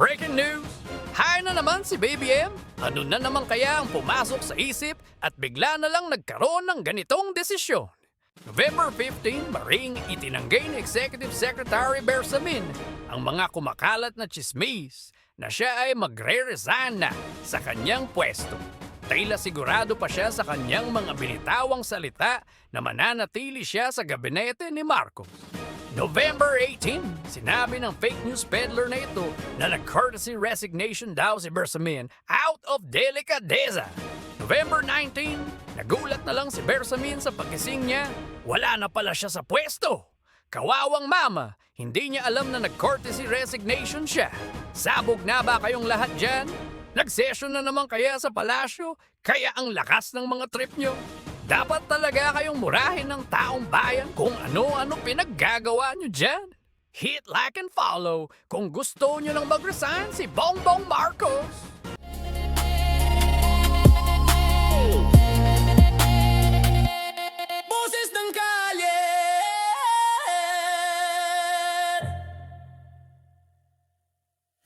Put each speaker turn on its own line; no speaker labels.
Breaking news! Hi na naman si Baby M! Ano na naman kaya ang pumasok sa isip at bigla na lang nagkaroon ng ganitong desisyon? November 15, maring itinanggay ni Executive Secretary Bersamin ang mga kumakalat na chismis na siya ay magre-resign na sa kanyang pwesto. Tila sigurado pa siya sa kanyang mga binitawang salita na mananatili siya sa gabinete ni Marcos. November 18, sinabi ng fake news peddler na ito na nag-courtesy resignation daw si Bersamin out of delicadeza. November 19, nagulat na lang si Bersamin sa pagising niya. Wala na pala siya sa pwesto. Kawawang mama, hindi niya alam na nag-courtesy resignation siya. Sabog na ba kayong lahat dyan? Nag-session na naman kaya sa palasyo? Kaya ang lakas ng mga trip nyo? Dapat talaga kayong murahin ng taong bayan kung ano-ano pinaggagawa nyo dyan. Hit like and follow kung gusto nyo nang mag-resign si Bongbong Marcos.